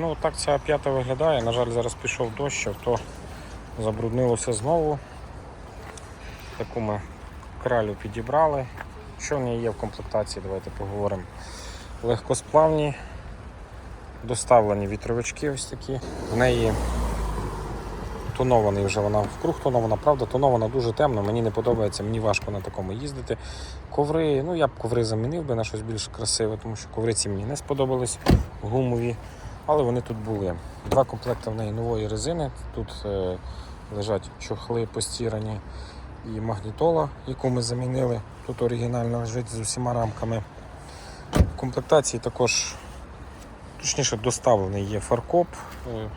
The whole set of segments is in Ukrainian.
Ну, так ця п'ята виглядає. На жаль, зараз пішов дощ, авто забруднилося знову. Таку ми кралю підібрали. Що в неї є в комплектації, давайте поговоримо. Легкосплавні, доставлені вітровички ось такі. В неї тонований вже вона вкруг тонована, правда, тонована дуже темно, мені не подобається, мені важко на такому їздити. Коври, ну я б коври замінив би на щось більш красиве, тому що коври ці мені не сподобались гумові, але вони тут були. Два комплекти в неї нової резини. Тут е, лежать чохли постірані і магнітола, яку ми замінили. Тут оригінально лежить з усіма рамками. В комплектації також, точніше, доставлений є фаркоп, е,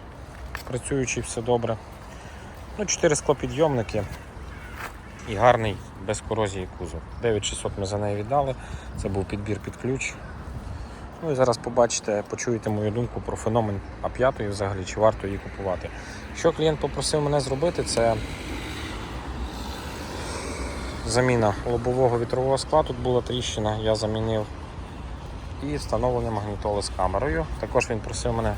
працюючий все добре. Ну, 4 склопідйомники і гарний без корозії кузов. 9600 ми за неї віддали. Це був підбір під ключ. Ну і зараз побачите, почуєте мою думку про феномен А5 і взагалі, чи варто її купувати. Що клієнт попросив мене зробити, це заміна лобового вітрового скла. Тут була тріщина, я замінив. І встановлення магнітоли з камерою. Також він просив мене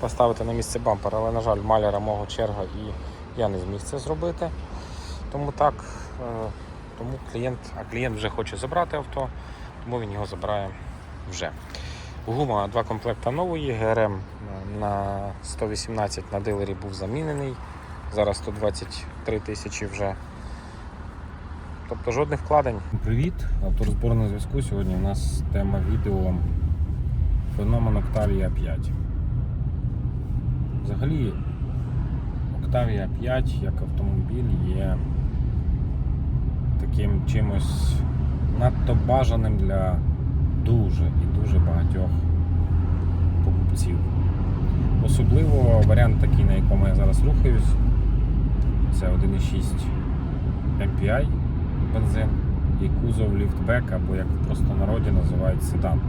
поставити на місце бампер, але, на жаль, маляра мого черга і я не зміг це зробити. Тому так, е, тому клієнт, а клієнт вже хоче забрати авто, тому він його забирає вже. Гума два комплекта нової, ГРМ на 118 на дилері був замінений. Зараз 123 тисячі вже. Тобто жодних вкладень. Привіт, авторозбор на зв'язку. Сьогодні у нас тема відео феномен Octavia 5. Взагалі, Octavia 5 як автомобіль є таким чимось надто бажаним для дуже і дуже багатьох покупців. Особливо варіант такий, на якому я зараз рухаюсь, це 1.6 MPI бензин і кузов ліфтбек, або як в простонароді називають седан.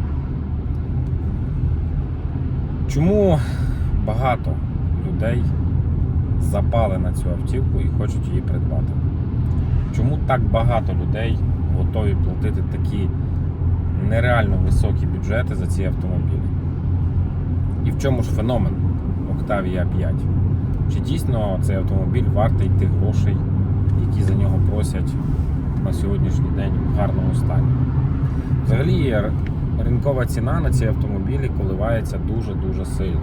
Чому багато людей запали на цю автівку і хочуть її придбати? Чому так багато людей готові платити такі нереально високі бюджети за ці автомобілі? І в чому ж феномен Octavia 5? Чи дійсно цей автомобіль вартий тих грошей, які за нього просять на сьогоднішній день в гарному стані? Взагалі, ринкова ціна на ці автомобілі коливається дуже-дуже сильно.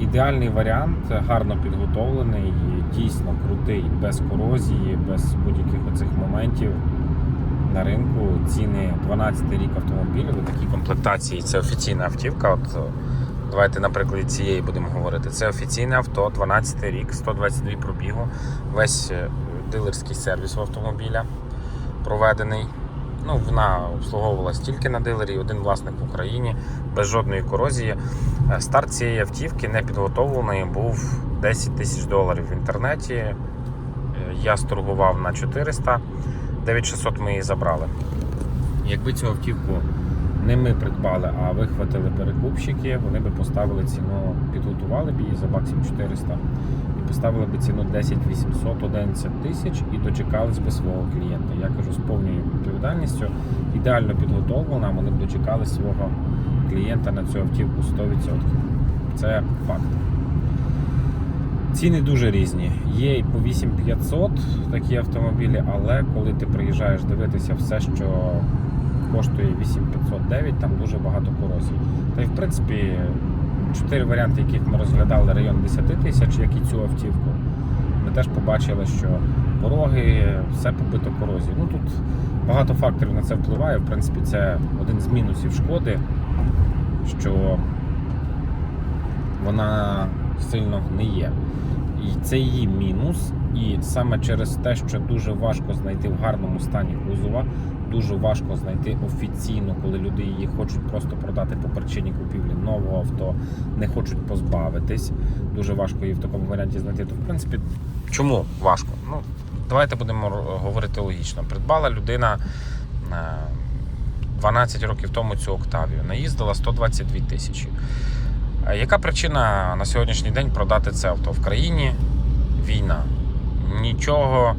Ідеальний варіант, гарно підготовлений, дійсно крутий, без корозії, без будь-яких оцих моментів на ринку. Ціни 12 рік автомобілів у такій комплектації. Це офіційна автівка. От давайте на прикладі цієї будемо говорити. Це офіційне авто, 12 рік, 122 пробігу, весь е, дилерський сервіс у автомобіля проведений. Ну, вона обслуговувалась тільки на дилері, один власник в Україні, без жодної корозії. Е, Старт цієї автівки не підготовленої був 10 тисяч доларів в інтернеті. Е, Я сторгував на 400, 9600 ми її забрали. Якби цю автівку не ми придбали, а вихватили перекупщики, вони би поставили ціну, підготували б її за баксів 400 і поставили б ціну 10 800, 11 тисяч і дочекались би свого клієнта. Я кажу з повною відповідальністю, ідеально підготовлена, вони б дочекали свого клієнта на цю автівку 100%. Це факт. Ціни дуже різні. Є і по 8500 такі автомобілі, але коли ти приїжджаєш дивитися все, що коштує 8509, там дуже багато корозій. Та й в принципі чотири варіанти, яких ми розглядали район 10 тисяч, як і цю автівку. Ми теж побачили, що пороги, все побито корозією. Ну тут багато факторів на це впливає. В принципі, це один з мінусів шкоди, що вона сильно гниє. І це її мінус. І саме через те, що дуже важко знайти в гарному стані кузова, дуже важко знайти офіційно, коли люди її хочуть просто продати по причині купівлі нового авто, не хочуть позбавитись. Дуже важко її в такому варіанті знайти. То в принципі, чому важко? Ну давайте будемо говорити логічно. Придбала людина е, 12 років тому цю Октавію, наїздила 122 тисячі. А Яка причина на сьогоднішній день продати це авто в країні? Війна. Нічого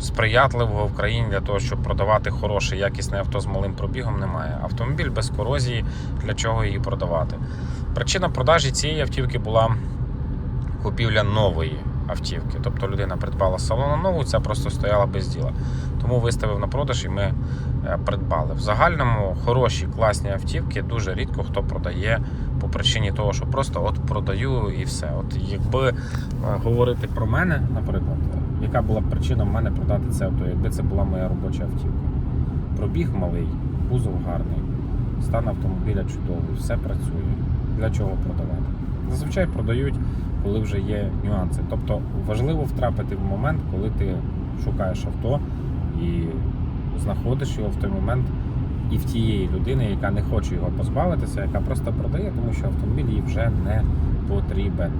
сприятливого в країні для того, щоб продавати хороше, якісне авто з малим пробігом, немає. Автомобіль без корозії, для чого її продавати? Причина продажі цієї автівки була купівля нової автівки. Тобто людина придбала салону нову, ця просто стояла без діла. Тому виставив на продаж і ми е, придбали. В загальному хороші, класні автівки дуже рідко хто продає по причині того, що просто от продаю і все. От якби е, говорити про мене, наприклад, яка була б причина в мене продати це авто, якби це була моя робоча автівка. Пробіг малий, кузов гарний, стан автомобіля чудовий, все працює. Для чого продавати? Зазвичай продають, коли вже є нюанси. Тобто важливо втрапити в момент, коли ти шукаєш авто і знаходиш його в той момент і в тієї людини, яка не хоче його позбавитися, яка просто продає, тому що автомобіль їй вже не потрібен.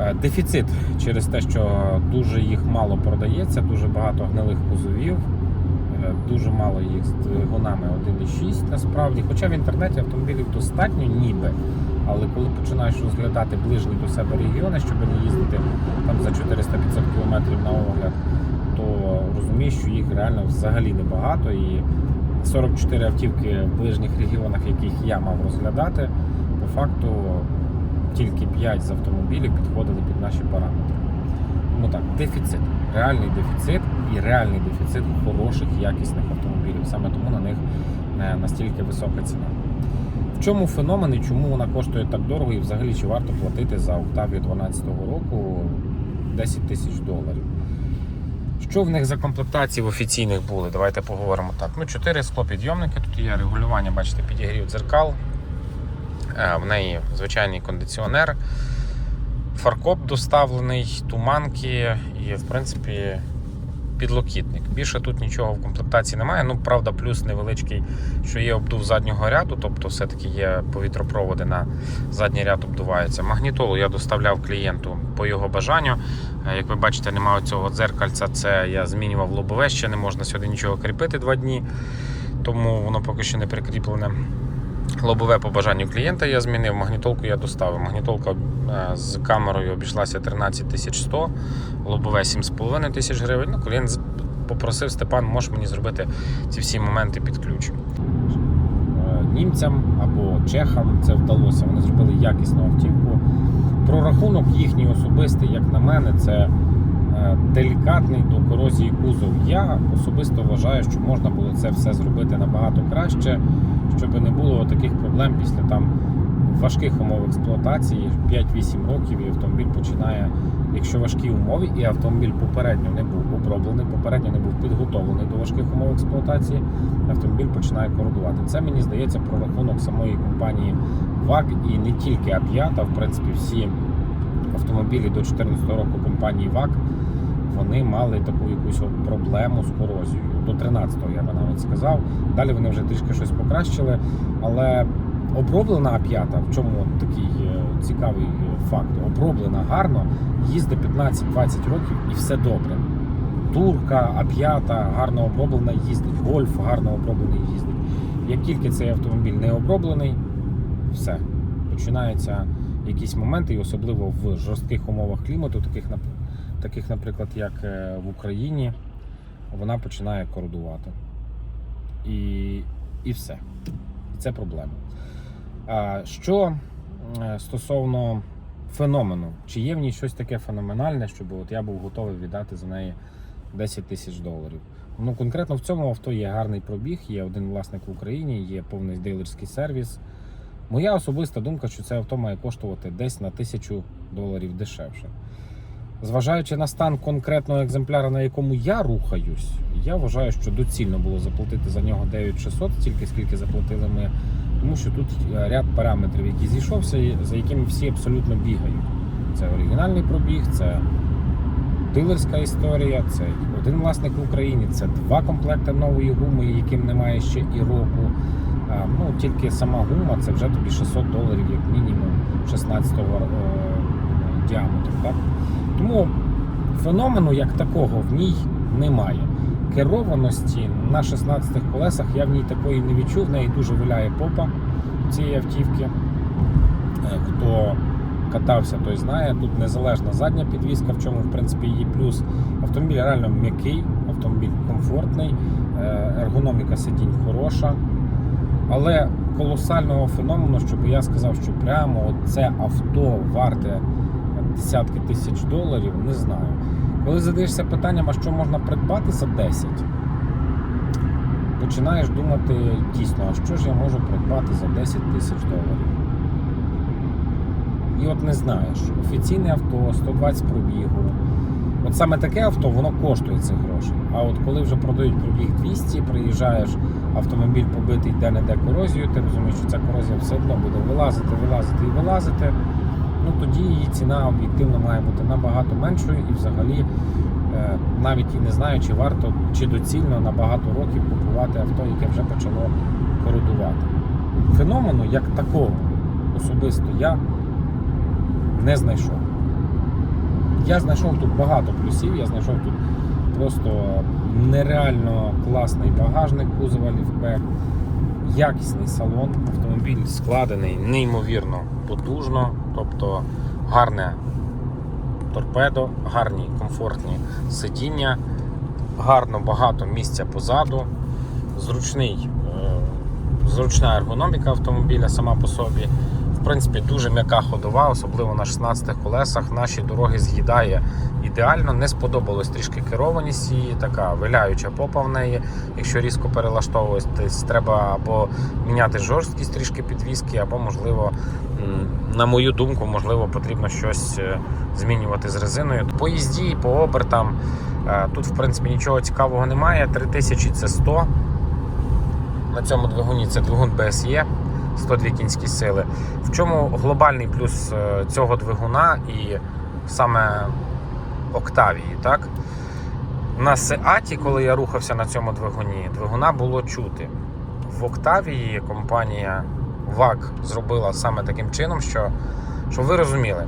Е, Дефіцит через те, що дуже їх мало продається, дуже багато гнилих кузовів, е, дуже мало їх з двигунами 1.6 насправді. Хоча в інтернеті автомобілів достатньо ніби. Але коли починаєш розглядати ближні до себе регіони, щоб не їздити там за 400-500 км на огляд, то розумієш, що їх реально взагалі небагато. І 44 автівки в ближніх регіонах, яких я мав розглядати, по факту тільки 5 з автомобілів підходили під наші параметри. Тому так, дефіцит, реальний дефіцит і реальний дефіцит хороших, якісних автомобілів. Саме тому на них е, настільки висока ціна. В чому феномен і чому вона коштує так дорого, і взагалі чи варто платити за Octavia 2012 року 10 тисяч доларів? Що в них за комплектації в офіційних були? Давайте поговоримо так. Ну, 4 склопідйомники, тут є регулювання, бачите, підігрів дзеркал. Е, В неї звичайний кондиціонер, фаркоп доставлений, туманки і, в принципі, підлокітник. Більше тут нічого в комплектації немає. Ну, правда, плюс невеличкий, що є обдув заднього ряду, тобто все-таки є повітропроводи на задній ряд обдуваються. Магнітолу я доставляв клієнту по його бажанню. Е, Як ви бачите, немає цього дзеркальця. Це я змінював лобове, ще не можна сюди нічого кріпити два дні, тому воно поки що не прикріплене. Лобове по бажанню клієнта я змінив, магнітолку я доставив. Магнітолка е, з камерою обійшлася 13 100, лобове 7,5 тисяч гривень. Ну, клієнт попросив Степан, можеш мені зробити ці всі моменти під ключ. Е, Німцям або чехам це вдалося. Вони зробили якісну автівку. Прорахунок їхній особистий, як на мене, це е, делікатний до корозії кузов. Я особисто вважаю, що можна було це все зробити набагато краще, щоб не було таких проблем після там важких умов експлуатації 5-8 років і автомобіль починає, якщо важкі умови, і автомобіль попередньо не був оброблений, попередньо не був підготовлений до важких умов експлуатації, автомобіль починає кородувати. Це мені здається про рахунок самої компанії ВАГ і не тільки А5, а в принципі всі автомобілі до 2014 року компанії ВАГ. Вони мали таку якусь проблему з корозією. До 13-го я би навіть сказав. Далі вони вже трішки щось покращили. Але оброблена А5, в чому такий цікавий е, факт, оброблена гарно, їздить 15-20 років і все добре. Турка, А5 гарно оброблена їздить, гольф гарно оброблений їздить. Як тільки цей автомобіль не оброблений, все. Починаються якісь моменти, і особливо в жорстких умовах клімату, таких, таких наприклад, як е, в Україні, вона починає кородувати. І, і все. І це проблема. Що стосовно феномену, чи є в ній щось таке феноменальне, щоб от я був готовий віддати за неї 10 тисяч доларів? Ну, конкретно в цьому авто є гарний пробіг, є один власник в Україні, є повний дилерський сервіс. Моя особиста думка, що це авто має коштувати десь на тисячу доларів дешевше. Зважаючи на стан конкретного екземпляра, на якому я рухаюсь, я вважаю, що доцільно було заплатити за нього 9600, стільки скільки заплатили ми, тому що тут е, ряд параметрів, які зійшовся, за якими всі абсолютно бігають. Це оригінальний пробіг, це дилерська історія, це один власник в Україні, це два комплекти нової гуми, яким немає ще і року. Ну, тільки сама гума це вже тобі 600 доларів, як мінімум 16-го е, діаметру. Так? Тому феномену як такого в ній немає. Керованості на 16 колесах я в ній такої не відчув, в неї дуже виляє попа цієї автівки. Е, Хто катався, той знає. Тут незалежна задня підвізка, в чому в принципі її плюс. Автомобіль реально м'який, автомобіль комфортний, е, ергономіка сидінь хороша. Але колосального феномену, щоб я сказав, що прямо це авто варте десятки тисяч доларів, не знаю. Коли задаєшся питанням, а що можна придбати за 10, починаєш думати дійсно, а що ж я можу придбати за 10 тисяч доларів. І от не знаєш, офіційне авто, 120 пробігу. От саме таке авто, воно коштує цих грошей. А от коли вже продають пробіг 200, приїжджаєш, автомобіль побитий де-не-де корозію, ти розумієш, що ця корозія все одно буде вилазити, вилазити і вилазити. Ну тоді її ціна об'єктивно має бути набагато меншою і взагалі е, навіть і не знаю, чи варто, чи доцільно на багато років купувати авто, яке вже почало кородувати. Феномену як такого особисто я не знайшов. Я знайшов тут багато плюсів, я знайшов тут просто нереально класний багажник кузова ліфтбек, якісний салон, автомобіль складений неймовірно потужно, тобто гарне торпедо, гарні комфортні сидіння, гарно багато місця позаду, зручний, е, зручна ергономіка автомобіля сама по собі. В принципі, дуже м'яка ходова, особливо на 16 колесах. Наші дороги з'їдає ідеально. Не сподобалось трішки керованість її, така виляюча попа в неї. Якщо різко перелаштовуватись, треба або міняти жорсткість трішки підвіски, або, можливо, на мою думку, можливо, потрібно щось е, змінювати з резиною. По їзді, по обертам е, тут, в принципі, нічого цікавого немає. 3000 це 100. На цьому двигуні це двигун BSE. 102 кінські сили. В чому глобальний плюс е, цього двигуна і саме Октавії, так? На Сеаті, коли я рухався на цьому двигуні, двигуна було чути. В Октавії компанія ВАК зробила саме таким чином, що, щоб ви розуміли,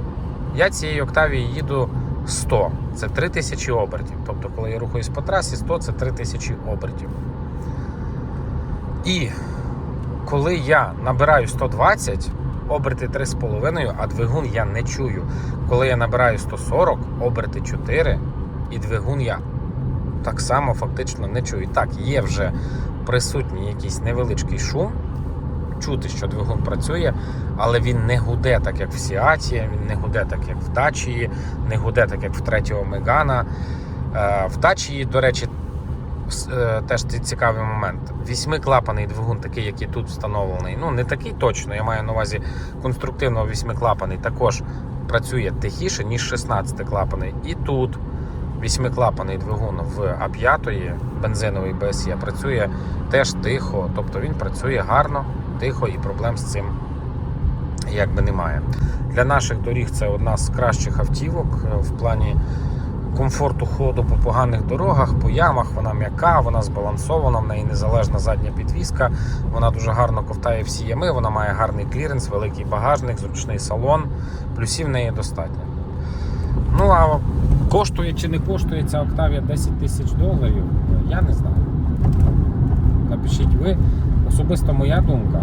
я цієї Октавії їду 100, це 3000 обертів. Тобто, коли я рухаюсь по трасі, 100 це 3000 обертів. І коли я набираю 120, оберти 3,5, а двигун я не чую. Коли я набираю 140, оберти 4, і двигун я так само фактично не чую. Так, є вже присутній якийсь невеличкий шум. Чути, що двигун працює, але він не гуде так, як в Сіаті, він не гуде так, як в Дачії, не гуде так, як в третього Мегана. Е, В Дачії, до речі, теж ці- цікавий момент. Вісьмиклапаний двигун, такий, який тут встановлений. Ну, не такий точно, я маю на увазі конструктивно вісьмиклапаний, також працює тихіше, ніж 16-клапаний. І тут вісьмиклапаний двигун в А5, бензиновий BSE, працює теж тихо, тобто він працює гарно, тихо і проблем з цим якби немає. Для наших доріг це одна з кращих автівок е, в плані комфорту ходу по поганих дорогах, по ямах. Вона м'яка, вона збалансована, в неї незалежна задня підвіска. Вона дуже гарно ковтає всі ями, вона має гарний кліренс, великий багажник, зручний салон. Плюсів в неї достатньо. Ну а коштує чи не коштує ця Октавія 10 тисяч доларів, я не знаю. Напишіть ви. Особисто моя думка,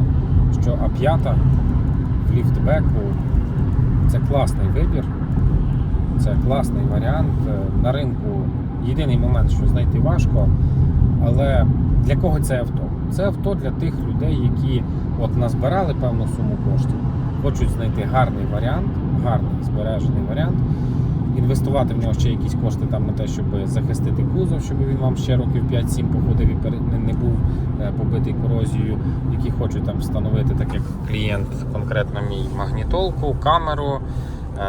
що А5 в ліфтбеку це класний вибір. Це класний варіант. Е, На ринку єдиний момент, що знайти важко. Але для кого це авто? Це авто для тих людей, які от назбирали певну суму коштів, хочуть знайти гарний варіант, гарний збережений варіант, інвестувати в нього ще якісь кошти там на те, щоб захистити кузов, щоб він вам ще років 5-7 походив і не- був е, побитий корозією, які хочуть там встановити, так як клієнт, конкретно мій магнітолку, камеру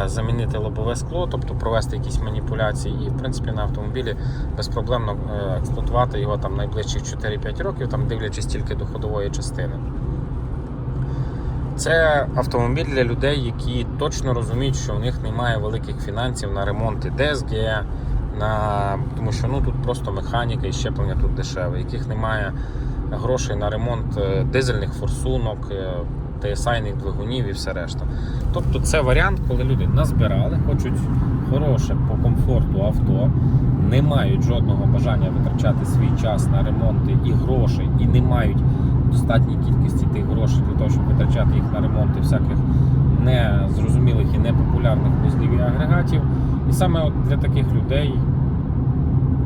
замінити лобове скло, тобто провести якісь маніпуляції, і в принципі на автомобілі безпроблемно е, експлуатувати його там найближчих 4-5 років, там дивлячись тільки до ходової частини. Це автомобіль для людей, які точно розуміють, що в них немає великих фінансів на ремонти DSG, на... тому що ну, тут просто механіка і щеплення тут дешеве, яких немає грошей на ремонт е, дизельних форсунок, TSI-них двигунів і все решта. Тобто це варіант, коли люди назбирали, хочуть хороше по комфорту авто, не мають жодного бажання витрачати свій час на ремонти і грошей, і не мають достатній кількості тих грошей для того, щоб витрачати їх на ремонти всяких незрозумілих і непопулярних вузлів і агрегатів. І саме от для таких людей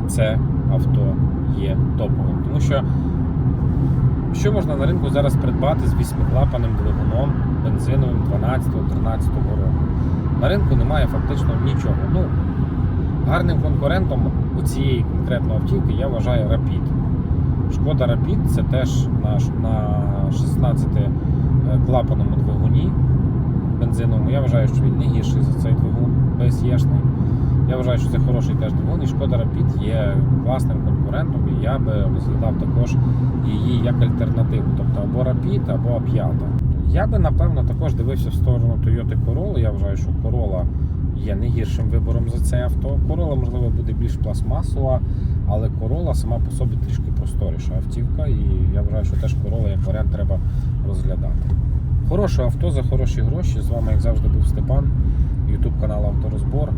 це авто є топовим. Тому що Що можна на ринку зараз придбати з вісьмиклапаним двигуном бензиновим 12-13 року? На ринку немає фактично нічого. Ну, гарним конкурентом у цієї конкретної автівки я вважаю Rapid. Шкода Rapid це теж на, на 16 клапаному двигуні бензиновому. Я вважаю, що він не гірший за цей двигун BSE-шний. Я вважаю, що це хороший теж двигун, і Шкода Rapid є класним конкурентом, і я би розглядав також її як альтернативу, тобто або Rapid, або A5. Я би напевно також дивився в сторону Toyota Corolla. Я вважаю, що Corolla є не гіршим вибором за це авто. Corolla, можливо, буде більш пластмасова, але Corolla сама по собі трішки просторіша автівка, і я вважаю, що теж Corolla як варіант треба розглядати. Хороше авто за хороші гроші. З вами, як завжди, був Степан, YouTube канал Авторозбор.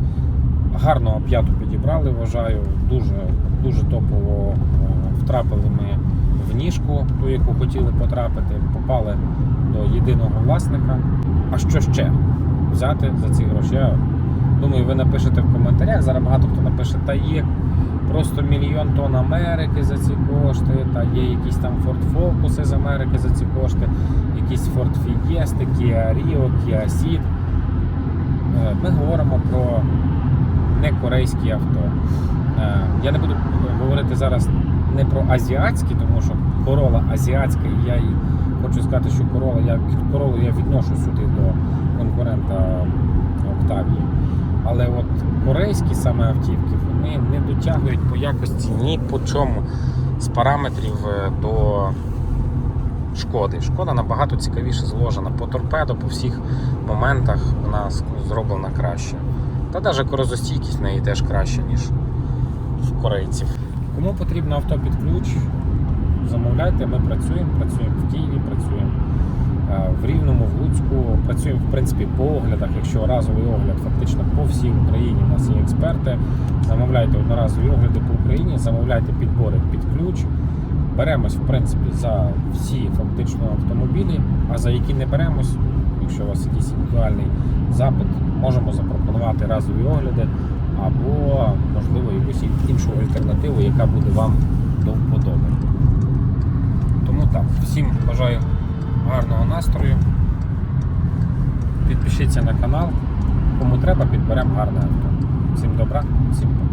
Гарно п'яту підібрали, вважаю. Дуже, дуже топово е, втрапили ми в ніжку, ту, яку хотіли потрапити, попали до єдиного власника. А що ще взяти за ці гроші? Я думаю, ви напишете в коментарях. Зараз багато хто напише, та є просто мільйон тонн Америки за ці кошти, та є якісь там Ford Focus з Америки за ці кошти, якісь Ford Fiesta, Kia Rio, Kia Ceed. Е, Ми говоримо про некорейські авто. Е, Я не буду говорити зараз не про азіатські, тому що корола азіатська, і я їй хочу сказати, що корола, я королу я відношу сюди до конкурента Октавії. Але от корейські саме автівки вони не дотягують по якості ні по чому з параметрів е, до шкоди. Шкода набагато цікавіше зложена по торпедо, по всіх моментах вона зроблена краще. Та навіть корозостійкість в неї теж краще, ніж в корейців. Кому потрібно авто під ключ, замовляйте, ми працюємо, працюємо в Києві, працюємо е, в Рівному, в Луцьку, працюємо в принципі по оглядах. Якщо разовий огляд, фактично по всій Україні у нас є експерти. Замовляйте одноразові огляди по Україні, замовляйте підбори під ключ. Беремось, в принципі, за всі фактично автомобілі, а за які не беремось, якщо у вас якийсь індивідуальний запит, можемо запропонувати разові огляди або, можливо, якусь іншу альтернативу, яка буде вам до вподоби. Тому так, всім бажаю гарного настрою. Підпишіться на канал. Кому треба, підберемо гарне авто. Всім добра, всім пока.